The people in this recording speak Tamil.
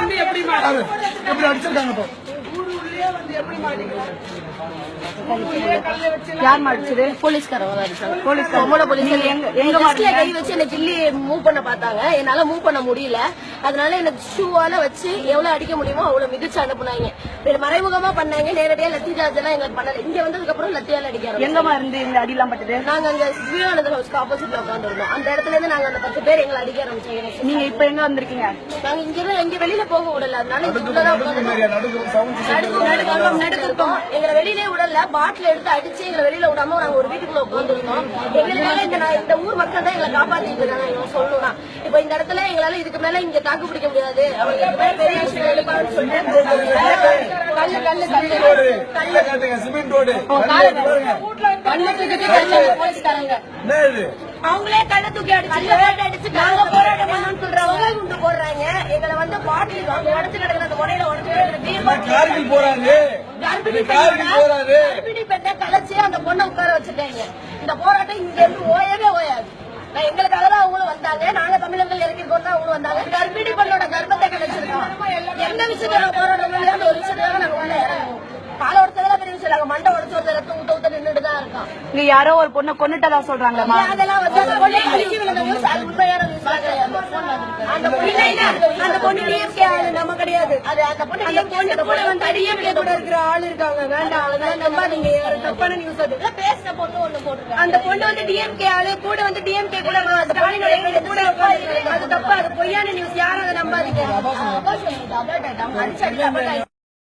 வந்து எப்படி மாட்டாங்க எப்படி அடிச்சிருக்காங்க இப்போ? யார் மாடிச்சது போலீஸ்காரங்க தான் அடிச்சாங்க போலீஸ். எங்க எங்க கை வச்சு என்ன கில்லி மூவ் பண்ண பார்த்தாங்க. என்னால மூவ் பண்ண முடியல. அதனால எனக்கு ஷூவால வச்சு எவ்வளவு அடிக்க முடியுமோ அவ்வளவு மிதிச்சு அனுப்புனாங்க. வேற மறைமுகமா பண்ணாங்க. நேரடியா லத்தி சார்ஜ் எல்லாம் எங்களுக்கு பண்ணல. இங்க வந்ததுக்கு அப்புறம் லத்தியால அடிக்க ஆரம்பிச்சாங்க. எங்கம்மா இருந்து இந்த அடிலாம் பட்டது? நாங்க அங்க விவேகானந்தர் ஹவுஸ்க்கு ஆப்போசிட்ல உட்காந்துருந்தோம் அந்த இடத்துல இருந்து நாங்க அந்த பத்து பேர் எங்களை அடிக்க ஆரம்பிச்சாங்க. எனக்கு. நீங்க இப்ப எங்க வந்திருக்கீங்க? நாங்க இங்க இருந்து இங்க வெளியில போக விடல. அதனால நடுக்கம். எங்களை வெளியிலே விடல. பாட்டில் எடுத்து அடிச்சு எங்களை வெளியில விடாம நாங்க ஒரு வீட்டுக்குள்ள உட்காந்துருந்தோம் எங்களுக்காக இந்த நான் இந்த ஊர் மக்கள் தான் எங்களை காப்பாத்திட்டு இருக்காங்க. சொல்லணும்னா. இப்ப இந்த இடத்துல எங்களால இதுக்கு மேல இங்க தாக்கு பிடிக்க முடியாது. அவங்க பெரிய விஷயம் சொல்லிட்டு அவங்களே கண்ணை தூக்கி அடிச்சு அடிச்சு நாங்க போராட்டம் பண்ணணும்னு சொல்றவங்க. குண்டு போடுறாங்க. எங்களை வந்து பாட்டில் அவங்க உடச்சு கிடக்குற அந்த உடச்சு போறாங்க கர்ப்பிணி பெண்ணை கலைச்சு அந்த பொண்ணை உட்கார வச்சுட்டாங்க. இந்த போராட்டம் இங்க இருந்து ஓயவே ஓயாது. நான் எங்களுக்காக தான் நாங்க வந்தாங்க கர்ப்பிணி பெண்ணோட கர்ப்பத்தை கலைச்சிருக்கோம் எந்த விஷயத்துல போராட்டம் ஒரு விஷயத்துல நாங்க உள்ள இறங்குவோம் கால உடச்சதுல பெரிய விஷயம் நாங்க மண்டை உடச்சு ஒரு ரத்தம் ஊத்த ஊத்த நின்றுட்டு தான் இருக்கோம் இங்க யாரோ ஒரு பொண்ணை கொன்னுட்டதா சொல்றாங்களேம்மா அதெல்லாம் வந்து பொண்ணை அது உண்மையான. அந்த பொண்ணு அந்த பொண்ணு DMK ஆளு, நம்ம கிடையாது. அது அந்த பொண்ணு DMK கூட வந்து DMK கூட இருக்கிற ஆள் இருக்காங்க. வேண்டாம், அதெல்லாம் நம்பாதீங்க. ஒரு தப்பான news அது. பொண்ணு ஒண்ணு போட்டிருக்காங்க. அந்த பொண்ணு வந்து DMK ஆளு, கூட வந்து DMK கூட ஸ்டாலினோட friend கூட தப்பா அது பொய்யான நியூஸ் யாரும் அதை நம்பாதீங்க.